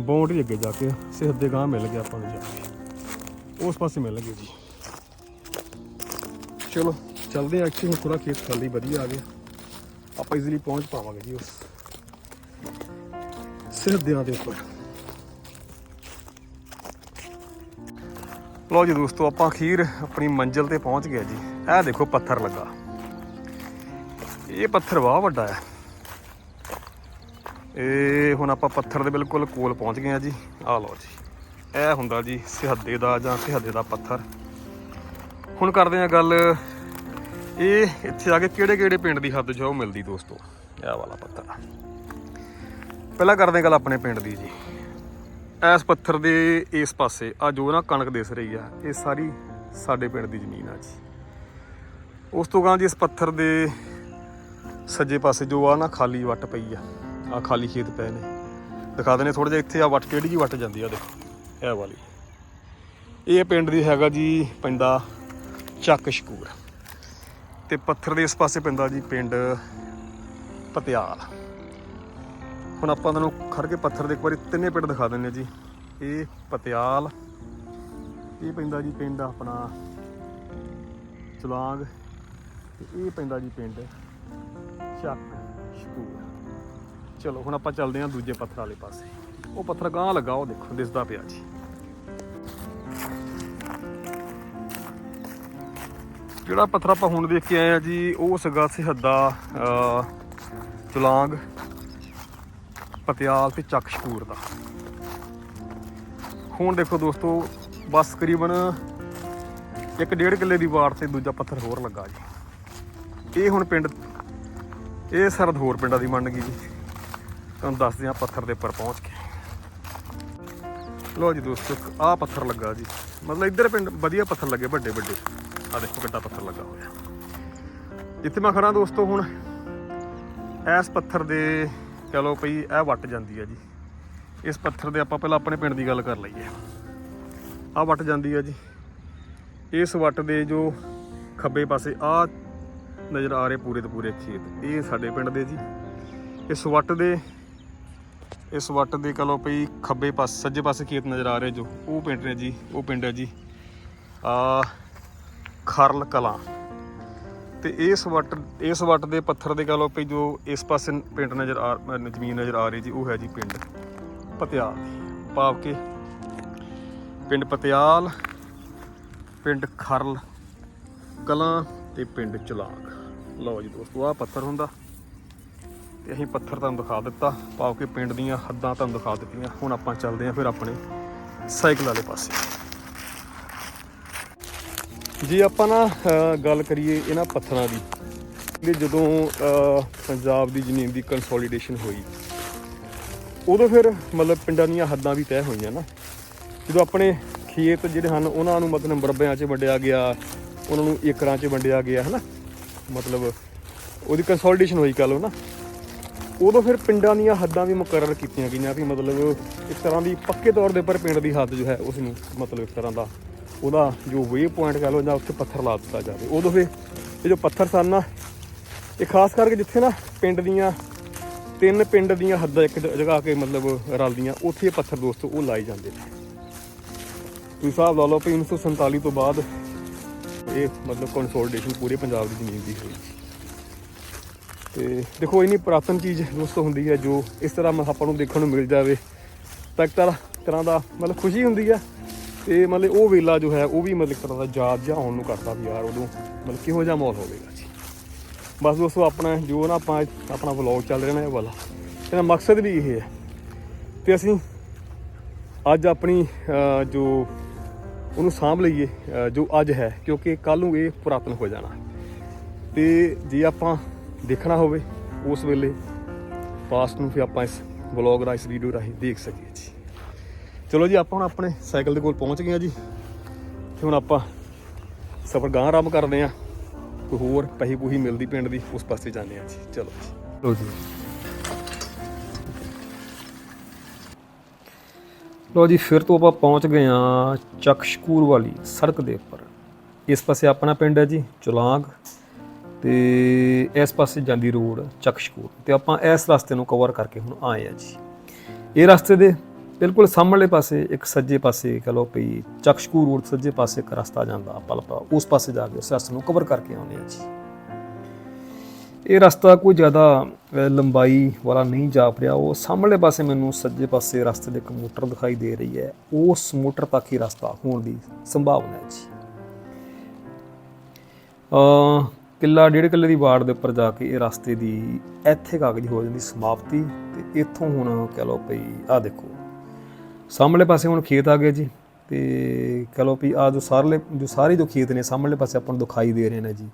[SPEAKER 1] ਬਾਉਂਡਰੀ ਅੱਗੇ ਜਾ ਕੇ ਸਿਹਤ ਦੇ ਗਾਂ ਮਿਲ ਗਿਆ ਆਪਾਂ ਨੂੰ ਜਾ ਕੇ। ਉਸ ਪਾਸੇ ਮਿਲ ਗਏ ਜੀ। ਚਲੋ। ਚੱਲਦੇ ਆ ਇੱਥੇ ਹੁਣ ਥੋੜਾ ਖੇਤ ਖਾਲੀ, ਵਧੀਆ ਆ ਗਿਆ ਆਪਾਂ ਇਜ਼ੀਲੀ ਪਹੁੰਚ ਪਾਵਾਂਗੇ ਜੀ ਉਸ ਸਿੱਧਿਆਂ ਦੇ ਉੱਪਰ। ਲਓ ਜੀ ਦੋਸਤੋ, ਆਪਾਂ ਅਖੀਰ ਆਪਣੀ ਮੰਜ਼ਿਲ ਤੇ ਪਹੁੰਚ ਗਏ ਜੀ। ਇਹ ਦੇਖੋ ਪੱਥਰ ਲੱਗਾ। ਇਹ ਪੱਥਰ ਵਾਹ ਵੱਡਾ ਹੈ ਇਹ ਹੁਣ ਆਪਾਂ ਪੱਥਰ ਦੇ ਬਿਲਕੁਲ ਕੋਲ ਪਹੁੰਚ ਗਏ ਆ ਜੀ। ਆ ਲਓ ਜੀ। ਇਹ ਹੁੰਦਾ ਜੀ ਸਿਹੱਦੇ ਦਾ ਜਾਂ ਸਿਹੱਦੇ ਦਾ ਪੱਥਰ। ਹੁਣ ਕਰਦੇ ਆ ਗੱਲ ਇਹ ਇੱਥੇ ਆ ਕੇ ਕਿਹੜੇ ਕਿਹੜੇ ਪਿੰਡ ਦੀ ਹੱਦ ਜੋ ਮਿਲਦੀ ਦੋਸਤੋ। ਇਹ ਵਾਲਾ ਪੱਥਰ ਪਹਿਲਾਂ ਕਰਦੇ ਗੱਲ ਆਪਣੇ ਪਿੰਡ ਦੀ ਜੀ। ਇਸ ਪੱਥਰ ਦੇ ਇਸ ਪਾਸੇ ਆ ਜੋ ਨਾ ਕਣਕ ਦਿਸ ਰਹੀ ਆ। ਇਹ ਸਾਰੀ ਸਾਡੇ ਪਿੰਡ ਦੀ ਜ਼ਮੀਨ ਆ ਜੀ। ਉਸ ਤੋਂ ਗਾਂ ਜੀ ਇਸ ਪੱਥਰ ਦੇ ਸੱਜੇ ਪਾਸੇ ਜੋ ਆ ਨਾ ਖਾਲੀ ਵੱਟ ਪਈ ਆ। ਆ ਖਾਲੀ ਖੇਤ ਪਏ ਨੇ। ਦਿਖਾ ਦਨੇ ਥੋੜਾ ਜਿਹਾ ਇੱਥੇ ਆ ਵੱਟ, ਕਿਹੜੀ ਜੀ ਵੱਟ ਜਾਂਦੀ ਆ ਦੇਖੋ। ਇਹ ਵਾਲੀ। ਇਹ ਪਿੰਡ ਦੀ ਹੈਗਾ ਜੀ ਪੈਂਦਾ ਚੱਕ ਸ਼ਕੂਰ। ਤੇ ਪੱਥਰ ਦੇ ਇਸ ਪਾਸੇ ਪੈਂਦਾ ਜੀ ਪਿੰਡ ਪਤਿਆਲ। ਹੁਣ ਆਪਾਂ ਤੁਹਾਨੂੰ ਖੜ ਕੇ ਪੱਥਰ ਦੇ ਇੱਕ ਵਾਰੀ ਤਿੰਨੇ ਪਿੰਡ ਦਿਖਾ ਦਿੰਨੇ ਜੀ। ਇਹ ਪਤਿਆਲ, ਇਹ ਪੈਂਦਾ ਜੀ ਪਿੰਡ ਆਪਣਾ ਚਲਾਂਗ ਤੇ ਇਹ ਪੈਂਦਾ ਜੀ ਪਿੰਡ ਚੱਕ ਸ਼ਕੂਰ। ਚਲੋ ਹੁਣ ਆਪਾਂ ਚੱਲਦੇ ਹਾਂ ਦੂਜੇ ਪੱਥਰ ਵਾਲੇ ਪਾਸੇ। ਉਹ ਪੱਥਰ ਗਾਂ ਲੱਗਾ ਉਹ ਦੇਖੋ, ਦਿਸਦਾ ਪਿਆ ਜੀ। ਜਿਹੜਾ ਪੱਥਰ ਆਪਾਂ ਹੁਣ ਦੇਖ ਕੇ ਆਏ ਆ ਜੀ ਉਹ ਸੀਗਾ ਸਿਹੱਦਾ ਅਹ, ਚੁਲਾਂਗ ਪਤਿਆਲ ਤੇ ਚੱਕ ਦਾ। ਹੁਣ ਦੇਖੋ ਦੋਸਤੋ ਬਸ ਕਰੀਬਨ ਇੱਕ ਡੇਢ ਕਿੱਲੇ ਦੀ ਵਾਰ ਤੇ ਦੂਜਾ ਪੱਥਰ ਹੋਰ ਲੱਗਾ ਜੀ। ਇਹ ਹੁਣ ਪਿੰਡ ਇਹ ਸਰਦ ਹੋਰ ਪਿੰਡਾਂ ਦੀ ਮੰਨ ਗਈ ਜੀ। ਤੁਹਾਨੂੰ ਦੱਸਦੇ ਹਾਂ ਪੱਥਰ ਦੇ ਉੱਪਰ ਪਹੁੰਚ ਕੇ। ਲੋ ਜੀ ਦੋਸਤੋ ਆਹ ਪੱਥਰ ਲੱਗਾ ਜੀ। ਮਤਲਬ ਇੱਧਰ ਪਿੰਡ ਵਧੀਆ ਪੱਥਰ ਲੱਗੇ ਵੱਡੇ ਵੱਡੇ ਆ ਦੇਖੋ ਕਿੱਡਾ ਪੱਥਰ ਲੱਗਾ ਹੋਇਆ। ਜਿੱਥੇ ਮੈਂ ਖੜਾ ਦੋਸਤੋ ਹੁਣ। ਇਸ ਪੱਥਰ ਦੇ, ਕਹ ਲਓ ਭਈ ਇਹ ਵੱਟ ਜਾਂਦੀ ਹੈ ਜੀ। ਇਸ ਪੱਥਰ ਦੇ ਆਪਾਂ ਪਹਿਲਾਂ ਆਪਣੇ ਪਿੰਡ ਦੀ ਗੱਲ ਕਰ ਲਈਏ। ਆਹ ਵੱਟ ਜਾਂਦੀ ਆ ਜੀ। ਇਸ ਵੱਟ ਦੇ ਜੋ ਖੱਬੇ ਪਾਸੇ ਆ ਨਜ਼ਰ ਆ ਰਹੇ ਪੂਰੇ ਦੇ ਪੂਰੇ ਖੇਤ। ਇਹ ਸਾਡੇ ਪਿੰਡ ਦੇ ਜੀ। ਇਸ ਵੱਟ ਦੇ, ਇਸ ਵੱਟ ਦੇ ਕਹ ਲਓ ਭਈ ਖੱਬੇ ਪਾਸੇ, ਸੱਜੇ ਪਾਸੇ ਖੇਤ ਨਜ਼ਰ ਆ ਰਹੇ ਜੋ। ਉਹ ਪਿੰਡ ਨੇ ਜੀ, ਉਹ ਪਿੰਡ ਹੈ ਜੀ। ਆ ਖਰਲ ਕਲਾਂ। ਤੇ ਇਸ ਵੱਟ ਇਸ ਵੱਟ ਦੇ ਪੱਥਰ ਦੇ ਕਹ ਲਓ ਵੀ ਜੋ ਇਸ ਪਾਸੇ ਪਿੰਡ ਨਜ਼ਰ ਆ ਜ਼ਮੀਨ ਨਜ਼ਰ ਆ ਰਹੀ ਜੀ, ਉਹ ਹੈ ਜੀ ਪਿੰਡ ਪਤਿਆਲ। ਭਾਵ ਕਿ ਪਿੰਡ ਪਤਿਆਲ, ਪਿੰਡ ਖਰਲ ਕਲਾਂ ਤੇ ਪਿੰਡ ਚਲਾਕ। ਲਓ ਜੀ ਦੋਸਤੋ, ਆਹ ਪੱਥਰ ਹੁੰਦਾ। ਤੇ ਅਸੀਂ ਪੱਥਰ ਤੁਹਾਨੂੰ ਦਿਖਾ ਦਿੱਤਾ। ਭਾਵ ਕਿ ਪਿੰਡ ਦੀਆਂ ਹੱਦਾਂ ਤੁਹਾਨੂੰ ਦਿਖਾ ਦਿੱਤੀਆਂ। ਹੁਣ ਆਪਾਂ ਚੱਲਦੇ ਹਾਂ ਫਿਰ ਆਪਣੇ ਸਾਈਕਲ ਵਾਲੇ ਪਾਸੇ। ਜੇ ਆਪਾਂ ਨਾ ਗੱਲ ਕਰੀਏ ਇਹਨਾਂ ਪੱਥਰਾਂ ਦੀ, ਕਿ ਜਦੋਂ ਪੰਜਾਬ ਦੀ ਜ਼ਮੀਨ ਦੀ ਕੰਸੋਲੀਡੇਸ਼ਨ ਹੋਈ, ਉਦੋਂ ਫਿਰ ਮਤਲਬ ਪਿੰਡਾਂ ਦੀਆਂ ਹੱਦਾਂ ਵੀ ਤੈਅ ਹੋਈਆਂ ਨਾ। ਜਦੋਂ ਆਪਣੇ ਖੇਤ ਜਿਹੜੇ ਹਨ, ਉਹਨਾਂ ਨੂੰ ਮਤਲਬ ਮਰਬਿਆਂ 'ਚ ਵੰਡਿਆ ਗਿਆ, ਉਹਨਾਂ ਨੂੰ ਏਕੜਾਂ 'ਚ ਵੰਡਿਆ ਗਿਆ, ਹਨਾ? ਮਤਲਬ ਉਹਦੀ ਕੰਸੋਲੀਡੇਸ਼ਨ ਹੋਈ ਕਹ ਲਓ ਨਾ ਉਦੋਂ ਫਿਰ ਪਿੰਡਾਂ ਦੀਆਂ ਹੱਦਾਂ ਵੀ ਮੁਕਰਰ ਕੀਤੀਆਂ ਗਈਆਂ ਵੀ ਮਤਲਬ ਇੱਕ ਤਰ੍ਹਾਂ ਦੀ ਪੱਕੇ ਤੌਰ ਦੇ ਉੱਪਰ ਪਿੰਡ ਦੀ ਹੱਦ ਜੋ ਹੈ ਉਸ ਨੂੰ ਮਤਲਬ ਇੱਕ ਤਰ੍ਹਾਂ ਦਾ ਉਹਦਾ ਜੋ ਵੇ ਪੁਆਇੰਟ ਕਹ ਲਓ ਜਾਂ ਉੱਥੇ ਪੱਥਰ ਲਾ ਦਿੱਤਾ ਜਾਵੇ। ਉਦੋਂ ਫਿਰ ਇਹ ਜੋ ਪੱਥਰ ਸਨ ਨਾ, ਇਹ ਖਾਸ ਕਰਕੇ ਜਿੱਥੇ ਨਾ ਪਿੰਡ ਦੀਆਂ ਤਿੰਨ ਪਿੰਡ ਦੀਆਂ ਹੱਦਾਂ ਇੱਕ ਜਗ੍ਹਾ ਕੇ ਮਤਲਬ ਰਲਦੀਆਂ, ਉੱਥੇ ਇਹ ਪੱਥਰ ਦੋਸਤੋ ਉਹ ਲਾਏ ਜਾਂਦੇ ਨੇ। ਤੁਸੀਂ ਹਿਸਾਬ ਲਾ ਲਓ ਵੀ 1947 ਤੋਂ ਬਾਅਦ ਇਹ ਮਤਲਬ ਕੰਸੋਲੀਡੇਸ਼ਨ ਪੂਰੇ ਪੰਜਾਬ ਦੀ ਜ਼ਮੀਨ ਦੀ ਹੋਈ। ਤੇ ਦੇਖੋ, ਇੰਨੀ ਪੁਰਾਤਨ ਚੀਜ਼ ਦੋਸਤੋ ਹੁੰਦੀ ਹੈ ਜੋ ਇਸ ਤਰ੍ਹਾਂ ਮ- ਆਪਾਂ ਨੂੰ ਦੇਖਣ ਨੂੰ ਮਿਲ ਜਾਵੇ, ਤਾਂ ਇੱਕ ਤਰ੍ਹਾਂ ਤਰ੍ਹਾਂ ਦਾ ਮਤਲਬ ਖੁਸ਼ੀ ਹੁੰਦੀ ਹੈ ਤੇ ਮਤਲਬ ਉਹ ਵੇਲਾ ਜੋ ਹੈ, ਉਹ ਵੀ ਮਤਲਬ ਇੱਕ ਤਰ੍ਹਾਂ ਦਾ ਯਾਦ ਜਿਹਾ ਆਉਣ ਨੂੰ ਕਰਦਾ ਵੀ ਯਾਰ ਉਦੋਂ ਮਤਲਬ ਕਿਹੋ ਜਿਹਾ ਮਾਹੌਲ ਹੋਵੇਗਾ ਜੀ। ਬਸ ਦੋਸਤੋ, ਆਪਣਾ ਜੋ ਨਾ ਆਪਾਂ ਆਪਣਾ ਵਲੌਗ ਚੱਲ ਰਿਹਾ ਨਾ ਇਹ ਵਾਲਾ, ਇਹਦਾ ਮਕਸਦ ਵੀ ਇਹ ਹੈ। ਤੇ ਅਸੀਂ ਅੱਜ ਆਪਣੀ ਜੋ ਉਹਨੂੰ ਸਾਂਭ ਲਈਏ ਜੋ ਅੱਜ ਹੈ, ਕਿਉਂਕਿ ਕੱਲ ਨੂੰ ਇਹ ਪੁਰਾਤਨ ਹੋ ਜਾਣਾ। ਤੇ ਜੇ ਆਪਾਂ ਦੇਖਣਾ ਹੋਵੇ, ਉਸ ਵੇਲੇ ਪਾਸਟ ਨੂੰ ਫਿਰ ਆਪਾਂ ਇਸ ਵਲੌਗ ਰਾਹੀਂ, ਇਸ ਵੀਡੀਓ ਰਾਹੀਂ ਦੇਖ ਸਕੀਏ ਜੀ। ਚਲੋ ਜੀ, ਆਪਾਂ ਹੁਣ ਆਪਣੇ ਸਾਈਕਲ ਦੇ ਕੋਲ ਪਹੁੰਚ ਗਏ ਹਾਂ ਜੀ। ਤੇ ਹੁਣ ਆਪਾਂ ਸਫ਼ਰ ਗਾਂ ਆਰੰਭ ਕਰਦੇ ਹਾਂ। ਕੋਈ ਹੋਰ ਪਹੀ ਪੂਹੀ ਮਿਲਦੀ ਪਿੰਡ ਦੀ, ਉਸ ਪਾਸੇ ਜਾਂਦੇ ਹਾਂ ਜੀ। ਚਲੋ ਜੀ। ਲੋ ਜੀ। ਲੋ ਜੀ, ਫਿਰ ਤੋਂ ਆਪਾਂ ਪਹੁੰਚ ਗਏ ਹਾਂ ਚਕਸ਼ਕੂਰ ਵਾਲੀ ਸੜਕ ਦੇ ਉੱਪਰ। ਇਸ ਪਾਸੇ ਆਪਣਾ ਪਿੰਡ ਹੈ ਜੀ, ਚੁਲਾਂਗ। ਤੇ ਇਸ ਪਾਸੇ ਜਾਂਦੀ ਰੋਡ ਚਕਸ਼ਕੂਰ। ਤੇ ਆਪਾਂ ਇਸ ਰਸਤੇ ਨੂੰ ਕਵਰ ਕਰਕੇ ਹੁਣ ਆਏ ਆ ਜੀ। ਇਹ ਰਸਤੇ ਦੇ ਬਿਲਕੁਲ ਸਾਹਮਣੇ ਪਾਸੇ, ਇੱਕ ਸੱਜੇ ਪਾਸੇ ਕਹ ਲਓ ਪਈ ਚਕਸ਼ਕੂ ਰੋਡ ਸੱਜੇ ਪਾਸੇ ਇੱਕ ਰਸਤਾ ਜਾਂਦਾ ਆਪਾਂ ਆਪਾਂ, ਉਸ ਪਾਸੇ ਜਾ ਕੇ ਉਸ ਰਸਤੇ ਨੂੰ ਕਵਰ ਕਰਕੇ ਆਉਂਦੇ ਆ ਜੀ। ਇਹ ਰਸਤਾ ਕੋਈ ਜ਼ਿਆਦਾ ਲੰਬਾਈ ਵਾਲਾ ਨਹੀਂ ਜਾਪ ਰਿਹਾ। ਉਹ ਸਾਹਮਣੇ ਪਾਸੇ ਮੈਨੂੰ ਸੱਜੇ ਪਾਸੇ ਰਸਤੇ ਦੇ ਇੱਕ ਮੋਟਰ ਦਿਖਾਈ ਦੇ ਰਹੀ ਹੈ। ਉਸ ਮੋਟਰ ਤੱਕ ਹੀ ਰਸਤਾ ਹੋਣ ਦੀ ਸੰਭਾਵਨਾ ਹੈ ਜੀ। ਅ ਕਿੱਲਾ, ਡੇਢ ਕਿੱਲੇ ਦੀ ਵਾਰਡ ਦੇ ਉੱਪਰ ਜਾ ਕੇ ਇਹ ਰਸਤੇ ਦੀ ਇੱਥੇ ਕਾਗਜ਼ ਹੋ ਜਾਂਦੀ ਸਮਾਪਤੀ ਤੇ ਇੱਥੋਂ ਹੁਣ ਕਹ ਲਓ ਭਈ ਆ ਦੇਖੋ। ਸਾਹਮਣੇ ਪਾਸੇ ਹੁਣ ਖੇਤ ਆ ਗਏ ਜੀ, ਤੇ ਕਹ ਲਓ ਵੀ ਆ ਜੋ ਸਾਰਲੇ, ਜੋ ਸਾਰੇ ਜੋ ਖੇਤ ਨੇ, ਸਾਹਮਣੇ ਪਾਸੇ ਆਪਾਂ ਨੂੰ ਦਿਖਾਈ ਦੇ ਰਹੇ ਨੇ ਜੀ,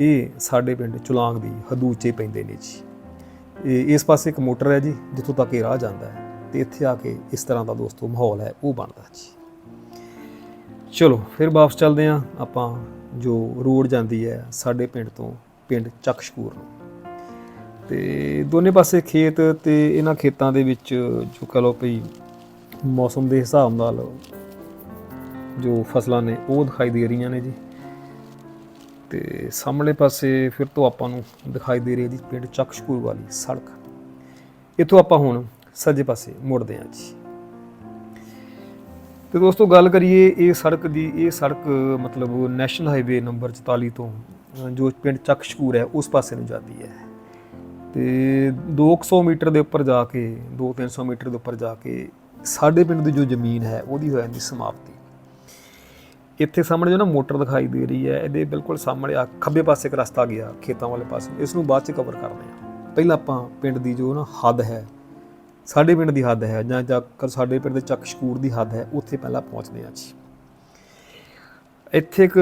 [SPEAKER 1] ਇਹ ਸਾਡੇ ਪਿੰਡ ਚੁਲਾਂਗ ਦੀ ਹਦੂਚੇ ਪੈਂਦੇ ਨੇ ਜੀ। ਇਹ ਇਸ ਪਾਸੇ ਇੱਕ ਮੋਟਰ ਹੈ ਜੀ, ਜਿੱਥੋਂ ਤੱਕ ਇਹ ਰਾਹ ਜਾਂਦਾ ਹੈ, ਤੇ ਇੱਥੇ ਆ ਕੇ ਇਸ ਤਰ੍ਹਾਂ ਦਾ ਦੋਸਤੋ ਮਾਹੌਲ ਹੈ, ਉਹ ਬਣਦਾ ਜੀ। ਚਲੋ, ਫਿਰ ਵਾਪਸ ਚੱਲਦੇ ਹਾਂ, ਆਪਾਂ ਜੋ ਰੋਡ ਜਾਂਦੀ ਹੈ, ਸਾਡੇ ਪਿੰਡ ਤੋਂ, ਪਿੰਡ ਚੱਕਸ਼ਕੂਰ ਨੂੰ। ਤੇ ਦੋਨੇ ਪਾਸੇ ਖੇਤ ਤੇ ਇਹਨਾਂ ਖੇਤਾਂ ਦੇ ਵਿੱਚ ਜੋ ਕਹ ਲਓ ਭਈ ਮੌਸਮ ਦੇ ਹਿਸਾਬ ਨਾਲ ਜੋ ਫਸਲਾਂ ਨੇ ਉਹ ਦਿਖਾਈ ਦੇ ਰਹੀਆਂ ਨੇ ਜੀ। ਤੇ ਸਾਹਮਣੇ ਪਾਸੇ ਫਿਰ ਤੋਂ ਆਪਾਂ ਨੂੰ ਦਿਖਾਈ ਦੇ ਰਹੀ ਹੈ ਜੀ ਪਿੰਡ ਚੱਕਸ਼ਕੂਰ ਵਾਲੀ ਸੜਕ। ਇੱਥੋਂ ਆਪਾਂ ਹੁਣ ਸੱਜੇ ਪਾਸੇ ਮੁੜਦੇ ਹਾਂ ਜੀ। ਤੇ ਦੋਸਤੋ ਗੱਲ ਕਰੀਏ ਇਹ ਸੜਕ ਦੀ, ਇਹ ਸੜਕ ਮਤਲਬ ਨੈਸ਼ਨਲ ਹਾਈਵੇ ਨੰਬਰ 44 ਤੋਂ ਜੋ ਪਿੰਡ ਚੱਕਸ਼ਕੂਰ ਹੈ, ਉਸ ਪਾਸੇ ਨੂੰ ਜਾਂਦੀ ਹੈ। ਤੇ 200 ਮੀਟਰ ਦੇ ਉੱਪਰ ਜਾ ਕੇ 2-300 ਮੀਟਰ ਦੇ ਉੱਪਰ ਜਾ ਕੇ ਸਾਡੇ ਪਿੰਡ ਦੀ ਜੋ ਜ਼ਮੀਨ ਹੈ, ਉਹਦੀ ਹੋ ਜਾਂਦੀ ਸਮਾਪਤੀ। ਇੱਥੇ ਸਾਹਮਣੇ ਜੋ ਨਾ ਮੋਟਰ ਦਿਖਾਈ ਦੇ ਰਹੀ ਹੈ, ਇਹਦੇ ਬਿਲਕੁਲ ਸਾਹਮਣੇ ਆ ਖੱਬੇ ਪਾਸੇ ਇੱਕ ਰਸਤਾ ਗਿਆ, ਖੇਤਾਂ ਵਾਲੇ ਪਾਸੇ। ਇਸ ਨੂੰ ਬਾਅਦ ਚ ਕਵਰ ਕਰਦੇ ਹਾਂ। ਪਹਿਲਾਂ ਆਪਾਂ ਪਿੰਡ ਦੀ ਜੋ ਨਾ ਹੱਦ ਹੈ, ਸਾਡੇ ਪਿੰਡ ਦੀ ਹੱਦ ਹੈ ਜਾਂ ਜਾਂ ਸਾਡੇ ਪਿੰਡ ਦੇ ਚੱਕ ਚੱਕਸ਼ਕੂਰ ਦੀ ਹੱਦ ਹੈ, ਉੱਥੇ ਪਹਿਲਾਂ ਪਹੁੰਚਦੇ ਹਾਂ ਜੀ। ਇੱਥੇ ਇੱਕ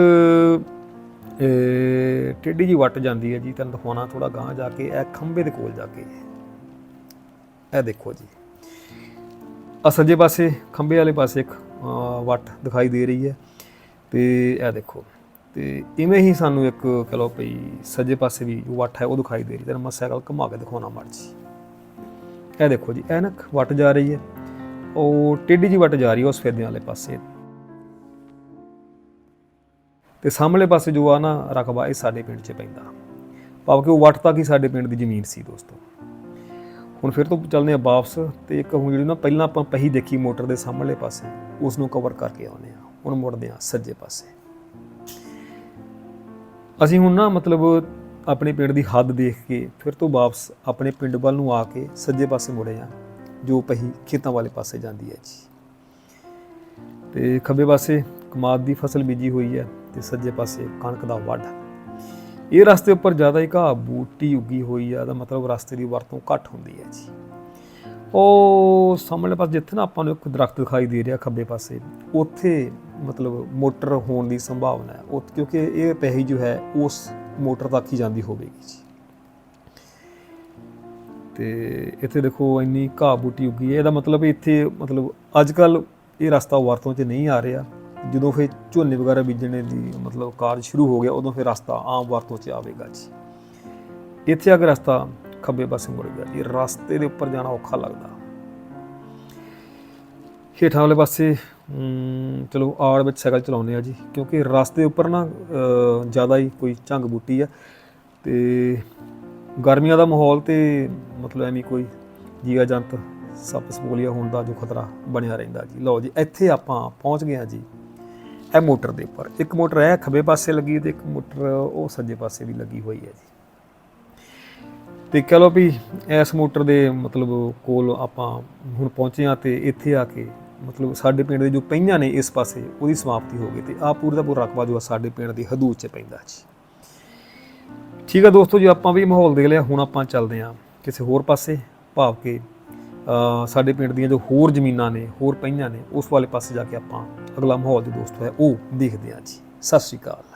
[SPEAKER 1] ਟੇਢੀ ਜੀ ਵੱਟ ਜਾਂਦੀ ਹੈ ਜੀ, ਤੁਹਾਨੂੰ ਦਿਖਾਉਣਾ ਥੋੜਾ ਗਾਂਹ ਜਾ ਕੇ, ਇਹ ਖੰਬੇ ਦੇ ਕੋਲ ਜਾ ਕੇ। ਇਹ ਦੇਖੋ ਜੀ। ਆ ਸੱਜੇ ਪਾਸੇ ਖੰਬੇ ਵਾਲੇ ਪਾਸੇ ਇੱਕ ਵੱਟ ਦਿਖਾਈ ਦੇ ਰਹੀ ਹੈ। ਤੇ ਇਹ ਦੇਖੋ, ਤੇ ਇਵੇਂ ਹੀ ਸਾਨੂੰ ਇੱਕ ਕਹ ਲਓ ਭਈ ਸੱਜੇ ਪਾਸੇ ਵੀ ਜੋ ਵੱਟ ਹੈ ਉਹ ਦਿਖਾਈ ਦੇ ਰਹੀ ਤੇ ਮੈਂ ਸਾਈਕਲ ਘੁਮਾ ਕੇ ਦਿਖਾਉਣਾ ਮਰਜ਼ੀ। ਇਹ ਦੇਖੋ ਜੀ, ਇਹ ਨਾ ਵੱਟ ਜਾ ਰਹੀ ਹੈ। ਉਹ ਟੇਢੀ ਜੀ ਵੱਟ ਜਾ ਰਹੀ ਹੈ ਉਸ ਫੇਦਿਆਂ ਵਾਲੇ ਪਾਸੇ। ਤੇ ਸਾਹਮਣੇ ਪਾਸੇ ਜੋ ਆ ਨਾ ਰਕਬਾ, ਇਹ ਸਾਡੇ ਪਿੰਡ 'ਚ ਪੈਂਦਾ। ਭਾਵੇਂ ਕਿ ਉਹ ਵੱਟ ਤੱਕ ਹੀ ਸਾਡੇ ਪਿੰਡ ਦੀ ਜ਼ਮੀਨ ਸੀ ਦੋਸਤੋ। ਹੁਣ ਫਿਰ ਤੋਂ ਚੱਲਦੇ ਆ ਵਾਪਸ ਤੇ ਇੱਕ ਹੁਣ ਜਿਹੜੀ ਨਾ ਪਹਿਲਾਂ ਆਪਾਂ ਪਹੀ ਦੇਖੀ ਮੋਟਰ ਦੇ ਸਾਹਮਣੇ ਪਾਸੇ ਉਸ ਨੂੰ ਕਵਰ ਕਰਕੇ ਆਉਂਦੇ ਆ ਹੁਣ ਮੁੜਦੇ ਆ ਸੱਜੇ ਪਾਸੇ। ਅਸੀਂ ਹੁਣ ਨਾ ਮਤਲਬ ਆਪਣੇ ਪਿੰਡ ਦੀ ਹੱਦ ਦੇਖ ਕੇ ਫਿਰ ਤੋਂ ਵਾਪਸ ਆਪਣੇ ਪਿੰਡ ਵੱਲ ਨੂੰ ਆ ਕੇ ਸੱਜੇ ਪਾਸੇ ਮੁੜੇ ਆ ਜੋ ਪਹੀ ਖੇਤਾਂ ਵਾਲੇ ਪਾਸੇ ਜਾਂਦੀ ਹੈ ਜੀ। ਤੇ ਖੱਬੇ ਪਾਸੇ ਕਮਾਦ ਦੀ ਫਸਲ ਬੀਜੀ ਹੋਈ ਹੈ ਤੇ ਸੱਜੇ ਪਾਸੇ ਕਣਕ ਦਾ ਵੱਢ। ਇਹ ਰਸਤੇ ਉੱਪਰ ਜ਼ਿਆਦਾ ਹੀ ਘਾਹ ਬੂਟੀ ਉੱਗੀ ਹੋਈ ਆ ਦਾ ਮਤਲਬ ਰਸਤੇ ਦੀ ਵਰਤੋਂ ਘੱਟ ਹੁੰਦੀ ਹੈ ਜੀ। ਉਹ ਸਾਹਮਣੇ ਪਾਸੇ ਜਿੱਥੇ ਨਾ ਆਪਾਂ ਨੂੰ ਇੱਕ ਦਰਖਤ ਦਿਖਾਈ ਦੇ ਰਿਹਾ ਖੱਬੇ ਪਾਸੇ, ਉੱਥੇ ਮਤਲਬ ਮੋਟਰ ਹੋਣ ਦੀ ਸੰਭਾਵਨਾ ਹੈ। ਉਹ ਕਿਉਂਕਿ ਇਹ ਪਹੀ ਜੋ ਹੈ, ਉਸ ਮੋਟਰ ਤੱਕ ਹੀ ਜਾਂਦੀ ਹੋਵੇਗੀ ਜੀ। ਤੇ ਇੱਥੇ ਦੇਖੋ ਇੰਨੀ ਘਾਹ ਬੂਟੀ ਉੱਗੀ ਹੈ, ਇਹਦਾ ਮਤਲਬ ਇੱਥੇ ਮਤਲਬ ਅੱਜ ਕੱਲ ਇਹ ਰਸਤਾ ਵਰਤੋਂ 'ਚ ਨਹੀਂ ਆ ਰਿਹਾ। ਜਦੋਂ ਫਿਰ ਝੋਨੇ ਵਗੈਰਾ ਬੀਜਣੇ ਦੀ ਮਤਲਬ ਕਾਰਜ ਸ਼ੁਰੂ ਹੋ ਗਿਆ, ਉਦੋਂ ਫਿਰ ਰਸਤਾ ਆਮ ਵਰਤੋਂ 'ਚ ਆਵੇਗਾ ਜੀ। ਇੱਥੇ ਅਗਰ ਰਸਤਾ ਖੱਬੇ ਪਾਸੇ ਮੁੜ ਗਿਆ ਜੀ। ਰਸਤੇ ਦੇ ਉੱਪਰ ਜਾਣਾ ਔਖਾ ਲੱਗਦਾ। ਹੇਠਾਂ ਵਾਲੇ ਪਾਸੇ ਚਲੋ ਆੜ ਵਿੱਚ ਸਾਈਕਲ ਚਲਾਉਂਦੇ ਆ ਜੀ, ਕਿਉਂਕਿ ਰਸਤੇ ਉੱਪਰ ਨਾ ਜ਼ਿਆਦਾ ਹੀ ਕੋਈ ਝੰਗ ਬੂਟੀ ਆ ਤੇ ਗਰਮੀਆਂ ਦਾ ਮਾਹੌਲ ਤੇ ਮਤਲਬ ਐਵੇਂ ਕੋਈ ਜੀਆ ਜੰਤ ਸੱਪ ਸਪੋਲੀਆ ਹੋਣ ਦਾ ਜੋ ਖਤਰਾ ਬਣਿਆ ਰਹਿੰਦਾ ਜੀ। ਲਓ ਜੀ, ਇੱਥੇ ਆਪਾਂ ਪਹੁੰਚ ਗਏ ਆ ਜੀ। ਇਹ ਮੋਟਰ ਦੇ ਉੱਪਰ। ਇੱਕ ਮੋਟਰ ਹੈ ਖੱਬੇ ਪਾਸੇ ਲੱਗੀ ਤੇ ਇੱਕ ਮੋਟਰ ਉਹ ਸੱਜੇ ਪਾਸੇ ਵੀ ਲੱਗੀ ਹੋਈ ਹੈ ਜੀ। ਤੇ ਕਹ ਲਓ ਵੀ ਇਸ ਮੋਟਰ ਦੇ ਮਤਲਬ ਕੋਲ ਆਪਾਂ ਹੁਣ ਪਹੁੰਚੇ ਆ ਤੇ ਇੱਥੇ ਆ ਕੇ ਮਤਲਬ ਸਾਡੇ ਪਿੰਡ ਦੇ ਜੋ ਪਈਆਂ ਨੇ ਇਸ ਪਾਸੇ, ਉਹਦੀ ਸਮਾਪਤੀ ਹੋ ਗਈ ਤੇ ਆ ਪੂਰਾ ਦਾ ਪੂਰਾ ਰਕਬਾ ਜੋ ਸਾਡੇ ਪਿੰਡ ਦੀ ਹਦੂਦ 'ਚ ਪੈਂਦਾ ਜੀ। ਠੀਕ ਆ ਦੋਸਤੋ ਜੀ, ਆਪਾਂ ਵੀ ਮਾਹੌਲ ਦੇਖ ਲਿਆ, ਹੁਣ ਆਪਾਂ ਚੱਲਦੇ ਆ ਕਿਸੇ ਹੋਰ ਪਾਸੇ, ਭਾਵ ਕਿ ਸਾਡੇ ਪਿੰਡ ਦੀਆਂ ਜੋ ਹੋਰ ਜ਼ਮੀਨਾਂ ਨੇ, ਹੋਰ ਪਈਆਂ ਨੇ, ਉਸ ਵਾਲੇ ਪਾਸੇ ਜਾ ਕੇ ਆਪਾਂ ਅਗਲਾ ਮਾਹੌਲ ਦੇ ਦੋਸਤੋ ਹੈ, ਉਹ ਦੇਖਦੇ ਹਾਂ ਜੀ। ਸਤਿ ਸ਼੍ਰੀ ਅਕਾਲ।